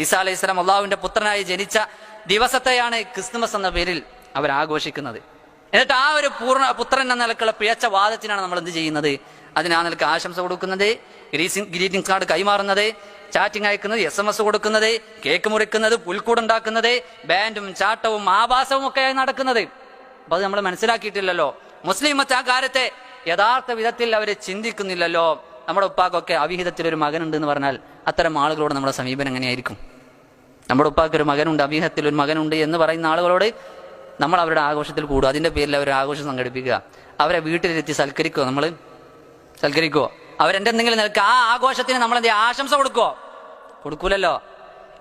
ഈസാ അലൈഹി സ്വലാം അള്ളാഹുവിന്റെ പുത്രനായി ജനിച്ച ദിവസത്തെയാണ് ക്രിസ്തുമസ് എന്ന പേരിൽ അവർ ആഘോഷിക്കുന്നത്. എന്നിട്ട് ആ ഒരു പൂർണ പുത്രൻ എന്ന നിലക്കുള്ള പിഴച്ച വാദത്തിനാണ് നമ്മൾ എന്ത് ചെയ്യുന്നത്? അതിന് ആ നിലയ്ക്ക് ആശംസ കൊടുക്കുന്നത് ഗ്രീറ്റിംഗ് കാർഡ് കൈമാറുന്നത് ചാറ്റിംഗ് അയക്കുന്നത് എസ് എം എസ് കൊടുക്കുന്നത് കേക്ക് മുറിക്കുന്നത് പുൽക്കൂടുണ്ടാക്കുന്നത് ബാൻഡും ചാട്ടവും ആഭാസവും ഒക്കെയായി നടക്കുന്നത്. അപ്പൊ അത് നമ്മൾ മനസ്സിലാക്കിയിട്ടില്ലല്ലോ. മുസ്ലിം മറ്റ് ആ കാര്യത്തെ യഥാർത്ഥ വിധത്തിൽ അവരെ ചിന്തിക്കുന്നില്ലല്ലോ. നമ്മുടെ ഉപ്പാക്കൊക്കെ അവിഹിതത്തിൽ ഒരു മകനുണ്ട് എന്ന് പറഞ്ഞാൽ അത്തരം ആളുകളോട് നമ്മുടെ സമീപനം എങ്ങനെയായിരിക്കും? നമ്മുടെ ഉപ്പാക്ക് ഒരു മകനുണ്ട് അവിഹിതത്തിൽ ഒരു മകനുണ്ട് എന്ന് പറയുന്ന ആളുകളോട് നമ്മൾ അവരുടെ ആഘോഷത്തിൽ കൂടുക. അതിന്റെ പേരിൽ അവർ ആഘോഷം സംഘടിപ്പിക്കുക. അവരെ വീട്ടിലിരുത്തി സൽക്കരിക്കുക നമ്മൾ സൽക്കരിക്കുമോ അവരെന്തെങ്കിലും നിൽക്കുക ആ ആഘോഷത്തിന് നമ്മൾ എന്ത് ആശംസ കൊടുക്കുമോ കൊടുക്കൂലല്ലോ.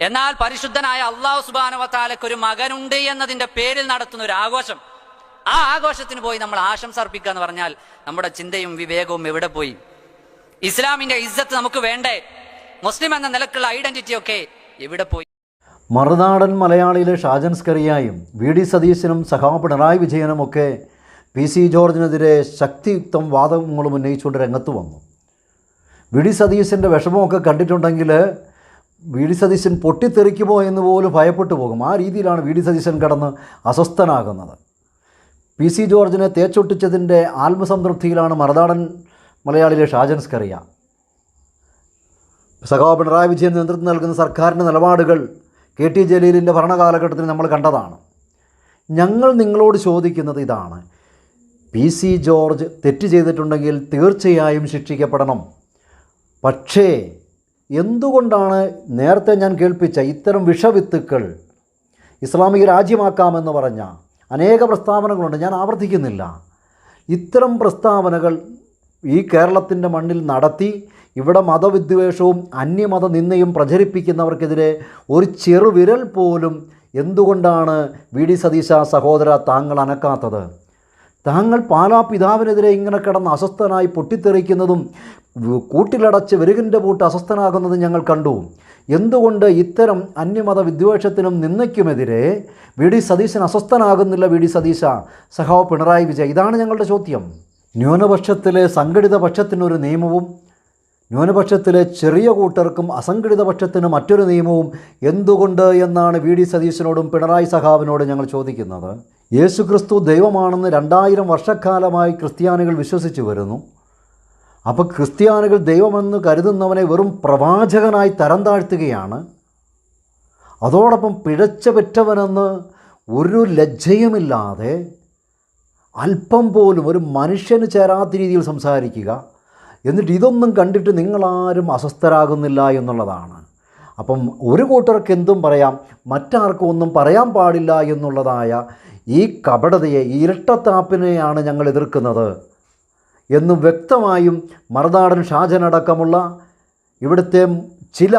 എന്നാൽ പരിശുദ്ധനായ അള്ളാഹു സുബാനവത്താലയ്ക്ക് ഒരു മകനുണ്ട് എന്നതിന്റെ പേരിൽ നടത്തുന്ന ഒരു ആഘോഷം. ആ ആഘോഷത്തിന് പോയി നമ്മൾ ആശംസ അർപ്പിക്കുക എന്ന് പറഞ്ഞാൽ നമ്മുടെ ചിന്തയും വിവേകവും എവിടെ പോയി? ഇസ്ലാമിന്റെ ഇജ്ജത്ത് നമുക്ക് വേണ്ടേ? മുസ്ലിം എന്ന നിലക്കുള്ള ഐഡന്റിറ്റി ഒക്കെ എവിടെ പോയി? മറുനാടൻ മലയാളിയിലെ ഷാജൻ സ്കറിയായും വി ഡി സതീശനും സഹാ പിണറായി വിജയനുമൊക്കെ പി സി ജോർജിനെതിരെ ശക്തിയുക്തം വാദങ്ങളും ഉന്നയിച്ചുകൊണ്ട് രംഗത്ത് വന്നു. വി ഡി സതീശന്റെ വിഷമമൊക്കെ കണ്ടിട്ടുണ്ടെങ്കിൽ വി ഡി സതീശൻ പൊട്ടിത്തെറിക്കുമോ എന്ന് പോലും ഭയപ്പെട്ടു പോകും. ആ രീതിയിലാണ് വി ഡി സതീശൻ കടന്ന് അസ്വസ്ഥനാകുന്നത്. പി സി ജോർജിനെ തേച്ചൊട്ടിച്ചതിന്റെ ആത്മസംതൃപ്തിയിലാണ് മറുനാടൻ മലയാളിയിലെ ഷാജൻ സ്കറിയ. സഖാവ് പിണറായി വിജയൻ നേതൃത്വം നൽകുന്ന സർക്കാരിന്റെ നിലപാടുകൾ കെ ടി ജലീലിന്റെ ഭരണകാലഘട്ടത്തിൽ നമ്മൾ കണ്ടതാണ്. ഞങ്ങൾ നിങ്ങളോട് ചോദിക്കുന്നത് ഇതാണ്. പി സി ജോർജ് തെറ്റ് ചെയ്തിട്ടുണ്ടെങ്കിൽ തീർച്ചയായും ശിക്ഷിക്കപ്പെടണം. പക്ഷേ എന്തുകൊണ്ടാണ് നേരത്തെ ഞാൻ കേൾപ്പിച്ച ഇത്തരം വിഷവിത്തുക്കൾ ഇസ്ലാമിക രാജ്യമാക്കാമെന്ന് പറഞ്ഞ അനേക പ്രസ്താവനകളുണ്ട്. ഞാൻ ആവർത്തിക്കുന്നില്ല. ഇത്തരം പ്രസ്താവനകൾ ഈ കേരളത്തിന്റെ മണ്ണിൽ നടത്തി ഇവിടെ മതവിദ്വേഷവും അന്യമത നിന്നയും പ്രചരിപ്പിക്കുന്നവർക്കെതിരെ ഒരു ചെറുവിരൽ പോലും എന്തുകൊണ്ടാണ് വി ഡി സതീശ സഹോദര താങ്കൾ അനക്കാത്തത്? താങ്കൾ പാലാ പിതാവിനെതിരെ ഇങ്ങനെ കിടന്ന് അസ്വസ്ഥനായി പൊട്ടിത്തെറിക്കുന്നതും കൂട്ടിലടച്ച് വെരുകിന്റെ പൂട്ട് അസ്വസ്ഥനാകുന്നതും ഞങ്ങൾ കണ്ടു. എന്തുകൊണ്ട് ഇത്തരം അന്യമത വിദ്വേഷത്തിനും നിന്നയ്ക്കുമെതിരെ വി ഡി സതീശൻ അസ്വസ്ഥനാകുന്നില്ല വി ഡി സതീശ? സഹോ പിണറായി വിജയ് ഇതാണ് ഞങ്ങളുടെ ചോദ്യം. ന്യൂനപക്ഷത്തിലെ സംഘടിത പക്ഷത്തിനൊരു നിയമവും ന്യൂനപക്ഷത്തിലെ ചെറിയ കൂട്ടർക്കും അസംഘടിത പക്ഷത്തിന് മറ്റൊരു നിയമവും എന്തുകൊണ്ട് എന്നാണ് വി. ഡി. സതീശനോടും പിണറായി സഖാവിനോടും ഞങ്ങൾ ചോദിക്കുന്നത്. യേശുക്രിസ്തു ദൈവമാണെന്ന് രണ്ടായിരം വർഷക്കാലമായി ക്രിസ്ത്യാനികൾ വിശ്വസിച്ചു വരുന്നു. അപ്പോൾ ക്രിസ്ത്യാനികൾ ദൈവമെന്ന് കരുതുന്നവനെ വെറും പ്രവാചകനായി തരം താഴ്ത്തുകയാണ്. അതോടൊപ്പം പിഴച്ച പെറ്റവനെന്ന് ഒരു ലജ്ജയുമില്ലാതെ അല്പം പോലും ഒരു മനുഷ്യന് ചേരാത്ത രീതിയിൽ സംസാരിക്കുക. എന്നിട്ട് ഇതൊന്നും കണ്ടിട്ട് നിങ്ങളാരും അസ്വസ്ഥരാകുന്നില്ല എന്നുള്ളതാണ്. അപ്പം ഒരു കൂട്ടർക്ക് എന്തും പറയാം മറ്റാർക്കും ഒന്നും പറയാൻ പാടില്ല എന്നുള്ളതായ ഈ കപടതയെ ഇരട്ടത്താപ്പിനെയാണ് ഞങ്ങൾ എതിർക്കുന്നത്. എന്നും വ്യക്തമായും മറുനാടൻ ഷാജനടക്കമുള്ള ഇവിടുത്തെ ചില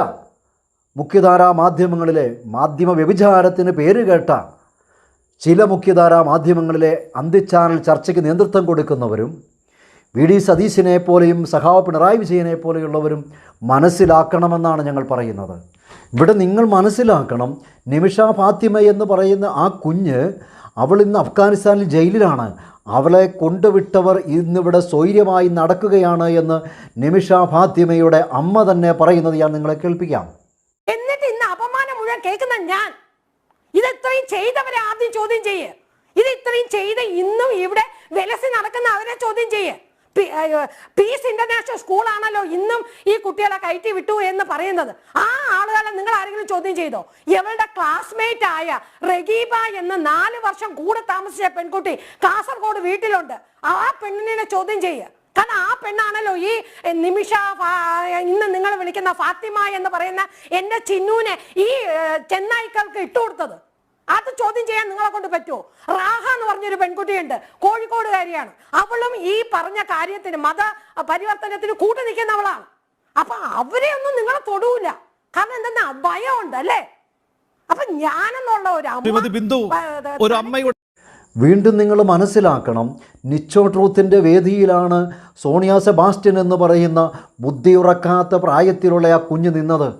മുഖ്യധാരാ മാധ്യമങ്ങളിലെ മാധ്യമ വ്യഭിചാരത്തിന് പേരുകേട്ട ചില മുഖ്യധാരാ മാധ്യമങ്ങളിലെ അന്തിച്ചാനൽ ചർച്ചയ്ക്ക് നേതൃത്വം കൊടുക്കുന്നവരും വി ഡി സതീശിനെ പോലെയും സഖാവ് പിണറായി വിജയനെ പോലെയുള്ളവരും മനസ്സിലാക്കണമെന്നാണ് ഞങ്ങൾ പറയുന്നത്. ഇവിടെ നിങ്ങൾ മനസ്സിലാക്കണം നിമിഷ ഫാത്തിമ എന്ന് പറയുന്ന ആ കുഞ്ഞ് അവൾ ഇന്ന് അഫ്ഗാനിസ്ഥാനിൽ ജയിലിലാണ്. അവളെ കൊണ്ടുവിട്ടവർ ഇന്നിവിടെ സ്വൈര്യമായി നടക്കുകയാണ് എന്ന് നിമിഷ ഫാത്തിമയുടെ അമ്മ തന്നെ പറയുന്നത് ഞാൻ നിങ്ങളെ കേൾപ്പിക്കാം. എന്നിട്ട് ഇന്ന് അപമാനം മുഴുവൻ കേൾക്കുന്ന ഞാൻ ഇത് ചെയ്തവരെ ആദ്യം ചോദ്യം ചെയ്യ്. ഇത് ഇത്രയും ചെയ്ത് ഇന്നും ഇവിടെ വിലസി നടക്കുന്ന അവരെ ചോദ്യം ചെയ്യ്. പീസ് ഇന്റർനാഷണൽ സ്കൂളാണല്ലോ ഇന്നും ഈ കുട്ടികളെ കയറ്റി വിട്ടു എന്ന് പറയുന്നത്. ആ ആളുകളെ നിങ്ങൾ ആരെങ്കിലും ചോദ്യം ചെയ്തോ? ഇവളുടെ ക്ലാസ്മേറ്റ് ആയ റഗീബ എന്ന നാല് വർഷം കൂടെ താമസിച്ച പെൺകുട്ടി കാസർഗോഡ് വീട്ടിലുണ്ട്. ആ പെണ്ണിനെ ചോദ്യം ചെയ്യുക കാരണം ആ പെണ്ണാണല്ലോ ഈ നിമിഷ ഇന്ന് നിങ്ങൾ വിളിക്കുന്ന ഫാത്തിമ എന്ന് പറയുന്ന എന്റെ ചിന്നൂനെ ഈ ചെന്നായിക്കൾക്ക് ഇട്ടുകൊടുത്തത് അത് ചോദ്യം ചെയ്യാൻ നിങ്ങളെ കൊണ്ട് പറ്റുമോ റാഹ എന്ന് പറഞ്ഞൊരു പെൺകുട്ടിയുണ്ട് കോഴിക്കോടുകാരിയാണ്. അവളും ഈ പറഞ്ഞ കാര്യത്തിന് മത പരിവർത്തനത്തിന് കൂട്ടു നിൽക്കുന്നവളാണ്. അപ്പൊ അവരെ ഒന്നും നിങ്ങളെ തൊടൂല. കാരണം എന്തെന്നാ? ഭയമുണ്ട് അല്ലേ? അപ്പൊ ഞാനെന്നുള്ള ഒരു ബിന്ദു ഒരു അമ്മയുടെ വീണ്ടും നിങ്ങൾ മനസ്സിലാക്കണം നിച്ചോ ട്രൂത്തിന്റെ വേദിയിലാണ് സോണിയ സെബാസ്റ്റ്യൻ എന്ന് പറയുന്ന ബുദ്ധിയുറക്കാത്ത പ്രായത്തിലുള്ള ആ കുഞ്ഞ് നിന്നത്.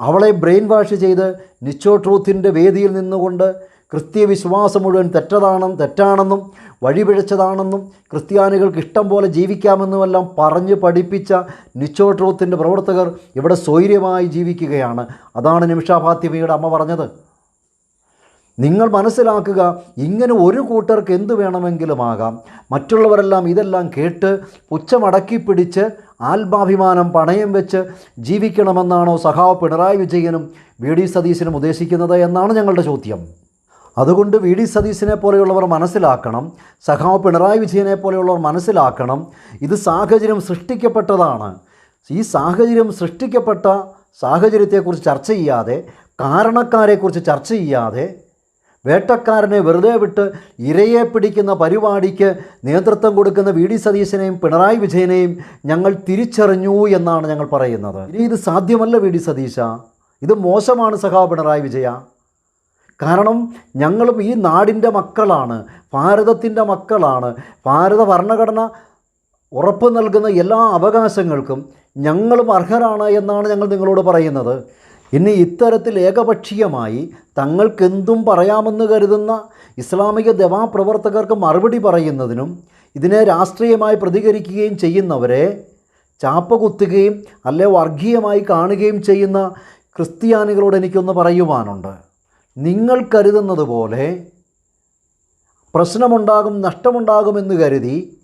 അവളെ ബ്രെയിൻ വാഷ് ചെയ്ത് നിച്ചോ ട്രൂത്തിന്റെ വേദിയിൽ നിന്നുകൊണ്ട് ക്രിസ്തീയ വിശ്വാസം മുഴുവൻ തെറ്റതാണെന്നും തെറ്റാണെന്നും വഴിപിഴച്ചതാണെന്നും ക്രിസ്ത്യാനികൾക്ക് ഇഷ്ടം പോലെ ജീവിക്കാമെന്നുമെല്ലാം പറഞ്ഞ് പഠിപ്പിച്ച നിച്ചോ ട്രൂത്തിന്റെ പ്രവർത്തകർ ഇവിടെ സ്വൈര്യമായി ജീവിക്കുകയാണ്. അതാണ് നിമിഷ ഫാത്തിമയുടെ അമ്മ പറഞ്ഞത്. നിങ്ങൾ മനസ്സിലാക്കുക ഇങ്ങനെ ഒരു കൂട്ടർക്ക് എന്ത് വേണമെങ്കിലും ആകാം. മറ്റുള്ളവരെല്ലാം ഇതെല്ലാം കേട്ട് പുച്ഛമടക്കി പിടിച്ച് ആത്മാഭിമാനം പണയം വെച്ച് ജീവിക്കണമെന്നാണോ സഖാവ് പിണറായി വിജയനും വി ഡി സതീശനും ഉദ്ദേശിക്കുന്നത് എന്നാണ് ഞങ്ങളുടെ ചോദ്യം. അതുകൊണ്ട് വി ഡി സതീശനെ പോലെയുള്ളവർ മനസ്സിലാക്കണം സഖാവ് പിണറായി വിജയനെ പോലെയുള്ളവർ മനസ്സിലാക്കണം. ഇത് സാഹചര്യം സൃഷ്ടിക്കപ്പെട്ടതാണ്. ഈ സാഹചര്യം സൃഷ്ടിക്കപ്പെട്ട സാഹചര്യത്തെക്കുറിച്ച് ചർച്ച ചെയ്യാതെ കാരണക്കാരെക്കുറിച്ച് ചർച്ച ചെയ്യാതെ വേട്ടക്കാരനെ വെറുതെ വിട്ട് ഇരയെ പിടിക്കുന്ന പരിപാടിക്ക് നേതൃത്വം കൊടുക്കുന്ന വി ഡി സതീശനെയും പിണറായി വിജയനെയും ഞങ്ങൾ തിരിച്ചറിഞ്ഞു എന്നാണ് ഞങ്ങൾ പറയുന്നത്. ഇനി ഇത് സാധ്യമല്ല വി ഡി സതീശ. ഇത് മോശമാണ് സഹാ പിണറായി വിജയ. കാരണം ഞങ്ങളും ഈ നാടിന്റെ മക്കളാണ് ഭാരതത്തിന്റെ മക്കളാണ്. ഭാരത ഭരണഘടന ഉറപ്പ് നൽകുന്ന എല്ലാ അവകാശങ്ങൾക്കും ഞങ്ങളും അർഹരാണ് എന്നാണ് ഞങ്ങൾ നിങ്ങളോട് പറയുന്നത്. ഇനി ഇത്തരത്തിൽ ഏകപക്ഷീയമായി തങ്ങൾക്കെന്തും പറയാമെന്ന് കരുതുന്ന ഇസ്ലാമിക ദവാപ്രവർത്തകർക്ക് മറുപടി പറയുന്നതിനും ഇതിനെ രാഷ്ട്രീയമായി പ്രതികരിക്കുകയും ചെയ്യുന്നവരെ ചാപ്പ കുത്തുകയും അല്ലെ വർഗീയമായി കാണുകയും ചെയ്യുന്ന ക്രിസ്ത്യാനികളോട് എനിക്കൊന്ന് പറയുവാനുണ്ട്. നിങ്ങൾ കരുതുന്നത് പോലെ പ്രശ്നമുണ്ടാകും നഷ്ടമുണ്ടാകുമെന്ന് കരുതി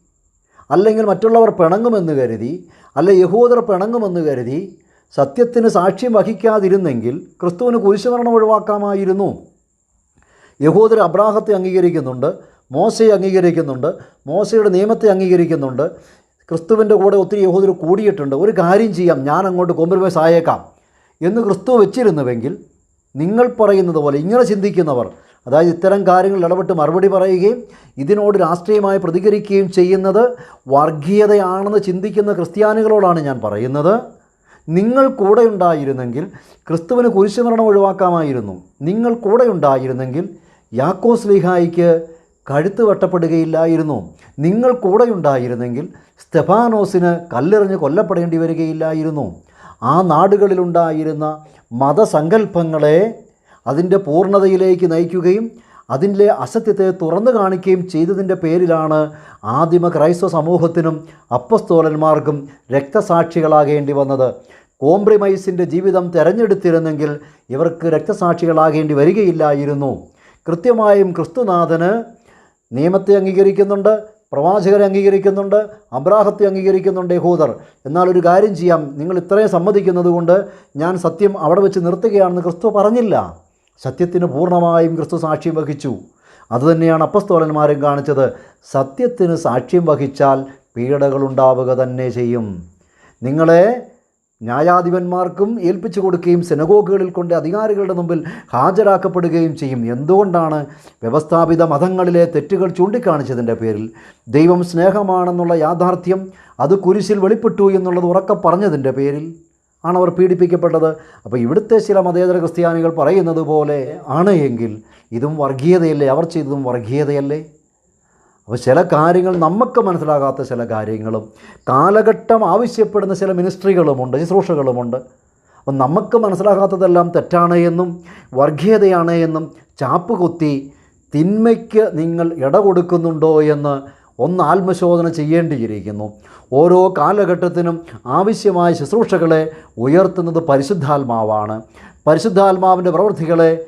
അല്ലെങ്കിൽ മറ്റുള്ളവർ പിണങ്ങുമെന്ന് കരുതി അല്ലെ യഹൂദർ പിണങ്ങുമെന്ന് കരുതി സത്യത്തിന് സാക്ഷ്യം വഹിക്കാതിരുന്നെങ്കിൽ ക്രിസ്തുവിന് കുരിശുമരണം ഒഴിവാക്കാമായിരുന്നു. യഹൂദർ അബ്രാഹത്തെ അംഗീകരിക്കുന്നുണ്ട് മോശയെ അംഗീകരിക്കുന്നുണ്ട് മോശയുടെ നിയമത്തെ അംഗീകരിക്കുന്നുണ്ട്. ക്രിസ്തുവിന്റെ കൂടെ ഒത്തിരി യഹൂദർ കൂടിയിട്ടുണ്ട്. ഒരു കാര്യം ചെയ്യാം ഞാൻ അങ്ങോട്ട് കോംപ്രമൈസ് ആയേക്കാം എന്ന് ക്രിസ്തു വെച്ചിരുന്നുവെങ്കിൽ നിങ്ങൾ പറയുന്നത് പോലെ ഇങ്ങനെ ചിന്തിക്കുന്നവർ അതായത് ഇത്തരം കാര്യങ്ങളിൽ ഇടപെട്ട് മറുപടി പറയുകയും ഇതിനോട് രാഷ്ട്രീയമായി പ്രതികരിക്കുകയും ചെയ്യുന്നത് വർഗീയതയാണെന്ന് ചിന്തിക്കുന്ന ക്രിസ്ത്യാനികളോടാണ് ഞാൻ പറയുന്നത്. നിങ്ങൾ കൂടെ ഉണ്ടായിരുന്നെങ്കിൽ ക്രിസ്തുവിന് കുരിശുമരണം ഒഴിവാക്കാമായിരുന്നു. നിങ്ങൾ കൂടെ ഉണ്ടായിരുന്നെങ്കിൽ യാക്കോസ് ലിഹായിക്ക് കഴുത്ത് വെട്ടപ്പെടുകയില്ലായിരുന്നു. നിങ്ങൾ കൂടെ ഉണ്ടായിരുന്നെങ്കിൽ സ്തെഫാനോസിന് കല്ലെറിഞ്ഞ് കൊല്ലപ്പെടേണ്ടി വരികയില്ലായിരുന്നു. ആ നാടുകളിലുണ്ടായിരുന്ന മതസങ്കല്പങ്ങളെ അതിന്റെ പൂർണതയിലേക്ക് നയിക്കുകയും അതിന്റെ അസത്യത്തെ തുറന്നു കാണിക്കുകയും ചെയ്തതിന്റെ പേരിലാണ് ആദിമ ക്രൈസ്തവ സമൂഹത്തിനും അപ്പസ്തോലന്മാർക്കും രക്തസാക്ഷികളാകേണ്ടി വന്നത്. കോംപ്രമൈസിന്റെ ജീവിതം തിരഞ്ഞെടുത്തിരുന്നെങ്കിൽ ഇവർക്ക് രക്തസാക്ഷികളാകേണ്ടി വരികയില്ലായിരുന്നു. കൃത്യമായും ക്രിസ്തുനാഥന് നിയമത്തെ അംഗീകരിക്കുന്നുണ്ട് പ്രവാചകരെ അംഗീകരിക്കുന്നുണ്ട് അബ്രാഹത്തെ അംഗീകരിക്കുന്നുണ്ട് യഹൂദർ. എന്നാൽ ഒരു കാര്യം ചെയ്യാം നിങ്ങൾ ഇത്രയും സമ്മതിക്കുന്നത് കൊണ്ട് ഞാൻ സത്യം അവിടെ വെച്ച് നിർത്തുകയാണെന്ന് ക്രിസ്തു പറഞ്ഞില്ല. സത്യത്തിന് പൂർണമായും ക്രിസ്തു സാക്ഷ്യം വഹിച്ചു. അതുതന്നെയാണ് അപ്പസ്തോലന്മാരും കാണിച്ചത്. സത്യത്തിന് സാക്ഷ്യം വഹിച്ചാൽ പീഡകളുണ്ടാവുക തന്നെ ചെയ്യും. നിങ്ങളെ ന്യായാധിപന്മാർക്കും ഏൽപ്പിച്ചു കൊടുക്കുകയും സെനഗോഗുകളിൽ കൊണ്ട് അധികാരികളുടെ മുമ്പിൽ ഹാജരാക്കപ്പെടുകയും ചെയ്യും. എന്തുകൊണ്ടാണ് വ്യവസ്ഥാപിത മതങ്ങളിലെ തെറ്റുകൾ ചൂണ്ടിക്കാണിച്ചതിന്റെ പേരിൽ? ദൈവം സ്നേഹമാണെന്നുള്ള യാഥാർത്ഥ്യം അത് കുരിശിൽ വെളിപ്പെട്ടു എന്നുള്ളത് ഉറക്കെ പറഞ്ഞതിന്റെ പേരിൽ? ആണ് അവർ പീഡിപ്പിക്കപ്പെട്ടത്. അപ്പോൾ ഇവിടുത്തെ ചില മതേതര ക്രിസ്ത്യാനികൾ പറയുന്നത് പോലെ ആണ് എങ്കിൽ ഇതും വർഗീയതയല്ലേ? അവർ ചെയ്തതും വർഗീയതയല്ലേ? അപ്പോൾ ചില കാര്യങ്ങൾ നമുക്ക് മനസ്സിലാകാത്ത ചില കാര്യങ്ങളും കാലഘട്ടം ആവശ്യപ്പെടുന്ന ചില മിനിസ്ട്രികളുമുണ്ട് ശുശ്രൂഷകളുമുണ്ട്. അപ്പം നമുക്ക് മനസ്സിലാകാത്തതെല്ലാം തെറ്റാണ് എന്നും വർഗീയതയാണ് എന്നും ചാപ്പ് കുത്തി തിന്മയ്ക്ക് നിങ്ങൾ ഇട കൊടുക്കുന്നുണ്ടോ എന്ന് ഒന്ന് ആത്മശോധന ചെയ്യേണ്ടിയിരിക്കുന്നു. ഓരോ കാലഘട്ടത്തിനും ആവശ്യമായ ശുശ്രൂഷകളെ ഉയർത്തുന്നത് പരിശുദ്ധാത്മാവാണ്. പരിശുദ്ധാത്മാവിന്റെ പ്രവൃത്തികളെ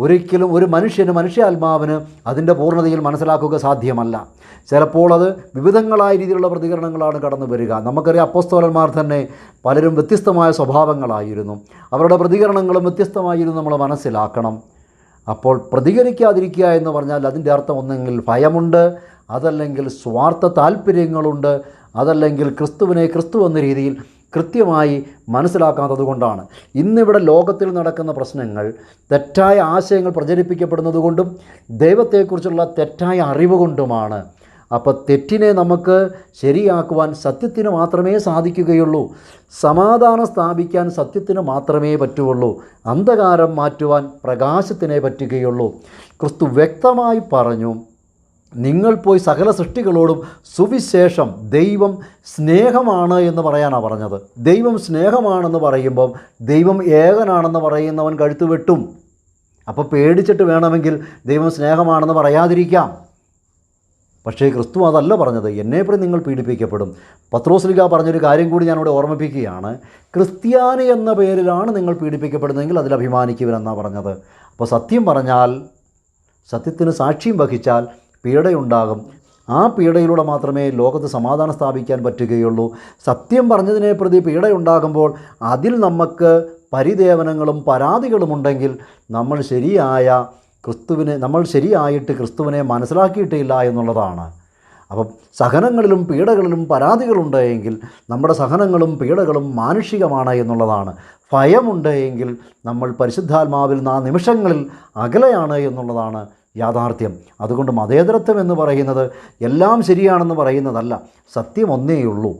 ഒരിക്കലും ഒരു മനുഷ്യന് മനുഷ്യാത്മാവിന് അതിന്റെ പൂർണതയിൽ മനസ്സിലാക്കുക സാധ്യമല്ല. ചിലപ്പോൾ അത് വിവിധങ്ങളായ രീതിയിലുള്ള പ്രതികരണങ്ങളാണ് കടന്നു വരിക. നമുക്കറിയാം അപ്പോസ്തോലന്മാർ തന്നെ പലരും വ്യത്യസ്തമായ സ്വഭാവങ്ങളായിരുന്നു. അവരുടെ പ്രതികരണങ്ങളും വ്യത്യസ്തമായിരുന്നു നമ്മൾ മനസ്സിലാക്കണം. അപ്പോൾ പ്രതികരിക്കാതിരിക്കുക എന്ന് പറഞ്ഞാൽ അതിന്റെ അർത്ഥം ഒന്നെങ്കിൽ ഭയമുണ്ട് അതല്ലെങ്കിൽ സ്വാർത്ഥ താല്പര്യങ്ങളുണ്ട് അതല്ലെങ്കിൽ ക്രിസ്തുവിനെ ക്രിസ്തു എന്ന രീതിയിൽ കൃത്യമായി മനസ്സിലാക്കാത്തത് കൊണ്ടാണ്. ഇന്നിവിടെ ലോകത്തിൽ നടക്കുന്ന പ്രശ്നങ്ങൾ തെറ്റായ ആശയങ്ങൾ പ്രചരിപ്പിക്കപ്പെടുന്നത് കൊണ്ടും ദൈവത്തെക്കുറിച്ചുള്ള തെറ്റായ അറിവ് കൊണ്ടുമാണ് അപ്പോൾ തെറ്റിനെ നമുക്ക് ശരിയാക്കുവാൻ സത്യത്തിന് മാത്രമേ സാധിക്കുകയുള്ളൂ. സമാധാനം സ്ഥാപിക്കാൻ സത്യത്തിന് മാത്രമേ പറ്റുകയുള്ളൂ അന്ധകാരം മാറ്റുവാൻ പ്രകാശത്തിനെ പറ്റുകയുള്ളൂ. ക്രിസ്തു വ്യക്തമായി പറഞ്ഞു നിങ്ങൾ പോയി സകല സൃഷ്ടികളോടും സുവിശേഷം ദൈവം സ്നേഹമാണ് എന്ന് പറയാനാണ് പറഞ്ഞത്. ദൈവം സ്നേഹമാണെന്ന് പറയുമ്പം ദൈവം ഏകനാണെന്ന് പറയുന്നവൻ കഴുത്ത് വെട്ടും. അപ്പോൾ പേടിച്ചിട്ട് വേണമെങ്കിൽ ദൈവം സ്നേഹമാണെന്ന് പറയാതിരിക്കാം. പക്ഷേ ക്രിസ്തു അതല്ല പറഞ്ഞത് എന്നെപ്പോഴും നിങ്ങൾ പീഡിപ്പിക്കപ്പെടും. പത്രോസ്ലിക പറഞ്ഞൊരു കാര്യം കൂടി ഞാനിവിടെ ഓർമ്മിപ്പിക്കുകയാണ്. ക്രിസ്ത്യാനി എന്ന പേരിലാണ് നിങ്ങൾ പീഡിപ്പിക്കപ്പെടുന്നതെങ്കിൽ അതിൽ അഭിമാനിക്കുവനെന്നാണ് പറഞ്ഞത്. അപ്പോൾ സത്യം പറഞ്ഞാൽ സത്യത്തിന് സാക്ഷ്യം വഹിച്ചാൽ പീഡയുണ്ടാകും. ആ പീഡയിലൂടെ മാത്രമേ ലോകത്ത് സമാധാനം സ്ഥാപിക്കാൻ പറ്റുകയുള്ളൂ. സത്യം പറഞ്ഞതിനെ പ്രതി പീഡയുണ്ടാകുമ്പോൾ അതിൽ നമുക്ക് പരിദേവനങ്ങളും പരാതികളുമുണ്ടെങ്കിൽ നമ്മൾ ശരിയായ ക്രിസ്തുവിനെ നമ്മൾ ശരിയായിട്ട് ക്രിസ്തുവിനെ മനസ്സിലാക്കിയിട്ടില്ല എന്നുള്ളതാണ്. അപ്പം സഹനങ്ങളിലും പീഡകളിലും പരാതികളുണ്ട് എങ്കിൽ നമ്മുടെ സഹനങ്ങളും പീഡകളും മാനുഷികമാണ് എന്നുള്ളതാണ്. ഭയമുണ്ട് എങ്കിൽ നമ്മൾ പരിശുദ്ധാത്മാവിൽ ആ നിമിഷങ്ങളിൽ അകലെയാണ് എന്നുള്ളതാണ് യാഥാർത്ഥ്യം. അതുകൊണ്ട് മതേതരത്വം എന്ന് പറയുന്നത് എല്ലാം ശരിയാണെന്ന് പറയുന്നതല്ല. സത്യം ഒന്നേയുള്ളൂ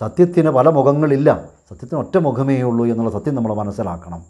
സത്യത്തിന് പല മുഖങ്ങളില്ല. സത്യത്തിന് ഒറ്റ മുഖമേ ഉള്ളൂ എന്നുള്ള സത്യം നമ്മൾ മനസ്സിലാക്കണം.